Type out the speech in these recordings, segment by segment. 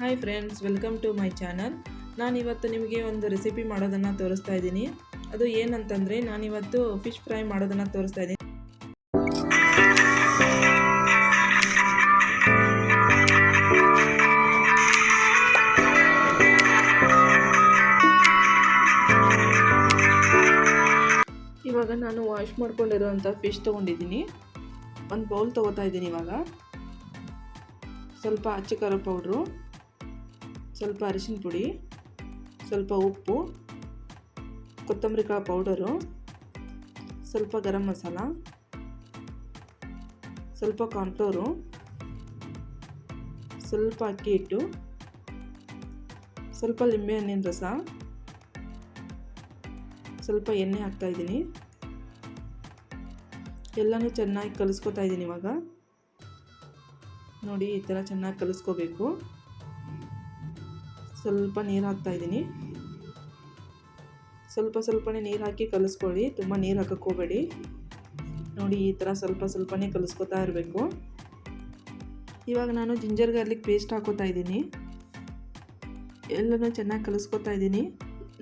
Hi friends welcome to my channel ನಾನಿವತ್ತು ನಿಮಗೆ ಒಂದು ರೆಸಿಪಿ ಮಾಡೋದನ್ನು ತೋರಿಸ್ತಾ ಇದ್ದೀನಿ. ಅದು ಏನಂತಂದರೆ, ನಾನಿವತ್ತು ಫಿಶ್ ಫ್ರೈ ಮಾಡೋದನ್ನು ತೋರಿಸ್ತಾ ಇದ್ದೀನಿ. ಇವಾಗ ನಾನು ವಾಶ್ ಮಾಡ್ಕೊಂಡಿರುವಂಥ ಫಿಶ್ ತೊಗೊಂಡಿದ್ದೀನಿ. ಒಂದು ಬೌಲ್ ತೊಗೋತಾ ಇದ್ದೀನಿ ಇವಾಗ. ಸ್ವಲ್ಪ ಅಚ್ಚ ಪೌಡ್ರು ಸ್ವಲ್ಪ ಅರಿಶಿನ ಪುಡಿ, ಸ್ವಲ್ಪ ಉಪ್ಪು, ಕೊತ್ತಂಬರಿ ಕಾಳು ಪೌಡರು, ಸ್ವಲ್ಪ ಗರಂ ಮಸಾಲ, ಸ್ವಲ್ಪ ಕಾನ್ಫ್ಲೋರು ಸ್ವಲ್ಪ ಅಕ್ಕಿ ಹಿಟ್ಟು, ಸ್ವಲ್ಪ ಲಿಂಬೆ ಹಣ್ಣಿನ ರಸ, ಸ್ವಲ್ಪ ಎಣ್ಣೆ ಹಾಕ್ತಾಯಿದ್ದೀನಿ ಎಲ್ಲನೂ ಚೆನ್ನಾಗಿ ಕಲಿಸ್ಕೊತಾ ಇದ್ದೀನಿ ಇವಾಗ. ನೋಡಿ, ಈ ಥರ ಚೆನ್ನಾಗಿ ಕಲಿಸ್ಕೋಬೇಕು. ಸ್ವಲ್ಪ ನೀರು ಹಾಕ್ತಾಯಿದ್ದೀನಿ ಸ್ವಲ್ಪ ಸ್ವಲ್ಪನೇ ನೀರು ಹಾಕಿ ಕಲಿಸ್ಕೊಳ್ಳಿ. ತುಂಬ ನೀರು ಹಾಕಕ್ಕೆ ನೋಡಿ, ಈ ಥರ ಸ್ವಲ್ಪ ಸ್ವಲ್ಪನೇ ಕಲಿಸ್ಕೊತಾ ಇರಬೇಕು. ಇವಾಗ ನಾನು ಜಿಂಜರ್ ಗಾರ್ಲಿಕ್ ಪೇಸ್ಟ್ ಹಾಕೋತಾ ಇದ್ದೀನಿ. ಎಲ್ಲನೂ ಚೆನ್ನಾಗಿ ಕಲಿಸ್ಕೊತಾ ಇದ್ದೀನಿ.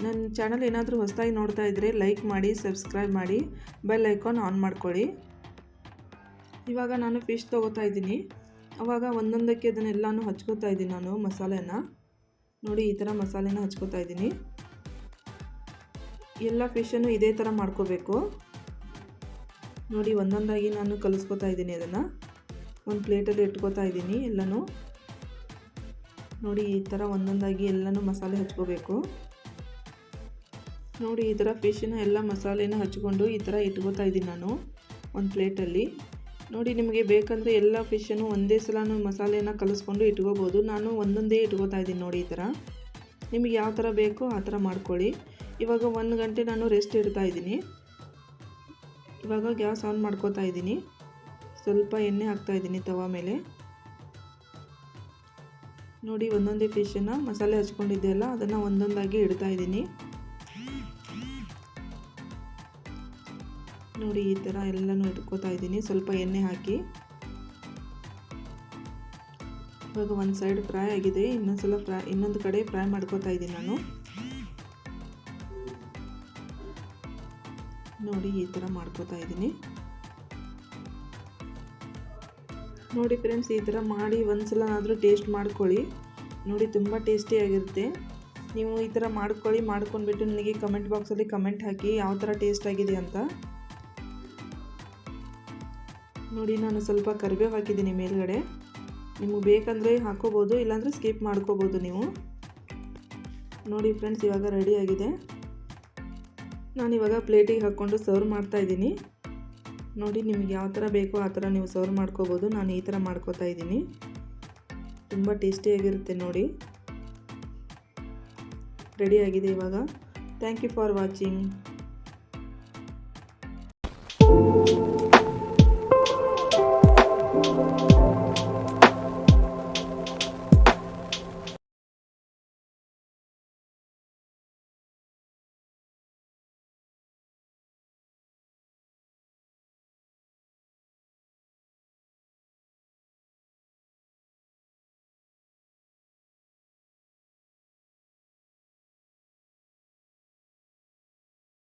ನನ್ನ ಚಾನಲ್ ಏನಾದರೂ ಹೊಸದಾಗಿ ನೋಡ್ತಾ ಇದ್ದರೆ ಲೈಕ್ ಮಾಡಿ, ಸಬ್ಸ್ಕ್ರೈಬ್ ಮಾಡಿ, ಬೆಲ್ ಐಕಾನ್ ಆನ್ ಮಾಡ್ಕೊಳ್ಳಿ. ಇವಾಗ ನಾನು ಫಿಶ್ ತೊಗೋತಾ ಇದ್ದೀನಿ. ಅವಾಗ ಒಂದೊಂದಕ್ಕೆ ಅದನ್ನೆಲ್ಲನೂ ಹಚ್ಕೋತಾ ಇದ್ದೀನಿ ನಾನು ಮಸಾಲೆನ. ನೋಡಿ ಈ ಥರ ಮಸಾಲೆನ ಹಚ್ಕೋತಾ ಇದ್ದೀನಿ. ಎಲ್ಲ ಫಿಶನ್ನು ಇದೇ ಥರ ಮಾಡ್ಕೋಬೇಕು. ನೋಡಿ ಒಂದೊಂದಾಗಿ ನಾನು ಕಲಿಸ್ಕೊತಾ ಇದ್ದೀನಿ ಅದನ್ನು. ಒಂದು ಪ್ಲೇಟಲ್ಲಿ ಇಟ್ಕೋತಾ ಇದ್ದೀನಿ ಎಲ್ಲನೂ. ನೋಡಿ ಈ ಥರ ಒಂದೊಂದಾಗಿ ಎಲ್ಲನೂ ಮಸಾಲೆ ಹಚ್ಕೋಬೇಕು. ನೋಡಿ ಈ ಥರ ಫಿಶನ್ನ ಎಲ್ಲ ಮಸಾಲೆನ ಹಚ್ಕೊಂಡು ಈ ಥರ ಇಟ್ಕೋತಾ ಇದ್ದೀನಿ ನಾನು ಒಂದು ಪ್ಲೇಟಲ್ಲಿ. ನೋಡಿ ನಿಮಗೆ ಬೇಕಂದರೆ ಎಲ್ಲ ಫಿಶನ್ನು ಒಂದೇ ಸಲ ಮಸಾಲೆನ ಕಲಿಸ್ಕೊಂಡು ಇಟ್ಕೋಬೋದು. ನಾನು ಒಂದೊಂದೇ ಇಟ್ಕೋತಾ ಇದ್ದೀನಿ ನೋಡಿ ಈ ಥರ ನಿಮಗೆ ಯಾವ ಥರ ಬೇಕೋ ಆ ಥರ ಮಾಡ್ಕೊಳ್ಳಿ. ಇವಾಗ ಒಂದು ಗಂಟೆ ನಾನು ರೆಸ್ಟ್ ಇಡ್ತಾ ಇದ್ದೀನಿ. ಇವಾಗ ಗ್ಯಾಸ್ ಆನ್ ಮಾಡ್ಕೋತಾ ಇದ್ದೀನಿ. ಸ್ವಲ್ಪ ಎಣ್ಣೆ ಹಾಕ್ತಾ ಇದ್ದೀನಿ ತವಾ ಮೇಲೆ. ನೋಡಿ ಒಂದೊಂದೇ ಫಿಶನ್ನು ಮಸಾಲೆ ಹಚ್ಕೊಂಡಿದ್ದೆಲ್ಲ ಅದನ್ನು ಒಂದೊಂದಾಗಿ ಇಡ್ತಾ ಇದ್ದೀನಿ. ನೋಡಿ ಈ ಥರ ಎಲ್ಲನೂ ಇಟ್ಕೋತಾ ಇದ್ದೀನಿ. ಸ್ವಲ್ಪ ಎಣ್ಣೆ ಹಾಕಿ. ಇವಾಗ ಒಂದು ಸೈಡ್ ಫ್ರೈ ಆಗಿದೆ. ಇನ್ನೊಂದು ಸಲ ಫ್ರೈ ಇನ್ನೊಂದು ಕಡೆ ಫ್ರೈ ಮಾಡ್ಕೋತಾ ಇದ್ದೀನಿ ನಾನು. ನೋಡಿ ಈ ಥರ ಮಾಡ್ಕೋತಾ ಇದ್ದೀನಿ. ನೋಡಿ ಫ್ರೆಂಡ್ಸ್ ಈ ಥರ ಮಾಡಿ ಒಂದು ಸಲನಾದರೂ ಟೇಸ್ಟ್ ಮಾಡ್ಕೊಳ್ಳಿ. ನೋಡಿ ತುಂಬ ಟೇಸ್ಟಿಯಾಗಿರುತ್ತೆ ನೀವು ಈ ಥರ ಮಾಡ್ಕೊಳ್ಳಿ, ಮಾಡ್ಕೊಂಡ್ಬಿಟ್ಟು ನನಗೆ ಕಮೆಂಟ್ ಬಾಕ್ಸಲ್ಲಿ ಕಮೆಂಟ್ ಹಾಕಿ ಯಾವ ಥರ ಟೇಸ್ಟ್ ಆಗಿದೆ ಅಂತ. ನೋಡಿ, ನಾನು ಸ್ವಲ್ಪ ಕರಿಬೇವು ಹಾಕಿದ್ದೀನಿ ಮೇಲ್ಗಡೆ. ನಿಮಗೆ ಬೇಕಂದರೆ ಹಾಕೋಬೋದು, ಇಲ್ಲಾಂದರೆ ಸ್ಕಿಪ್ ಮಾಡ್ಕೋಬೋದು ನೀವು. ನೋಡಿ ಫ್ರೆಂಡ್ಸ್ ಇವಾಗ ರೆಡಿಯಾಗಿದೆ ನಾನಿವಾಗ ಪ್ಲೇಟಿಗೆ ಹಾಕ್ಕೊಂಡು ಸರ್ವ್ ಮಾಡ್ತಾಯಿದ್ದೀನಿ ನೋಡಿ, ನಿಮಗೆ ಯಾವ ಥರ ಬೇಕೋ ಆ ಥರ ನೀವು ಸರ್ವ್ ಮಾಡ್ಕೋಬೋದು. ನಾನು ಈ ಥರ ಮಾಡ್ಕೋತಾ ಇದ್ದೀನಿ. ತುಂಬ ಟೇಸ್ಟಿಯಾಗಿರುತ್ತೆ ನೋಡಿ. ರೆಡಿಯಾಗಿದೆ ಇವಾಗ. Thank you for watching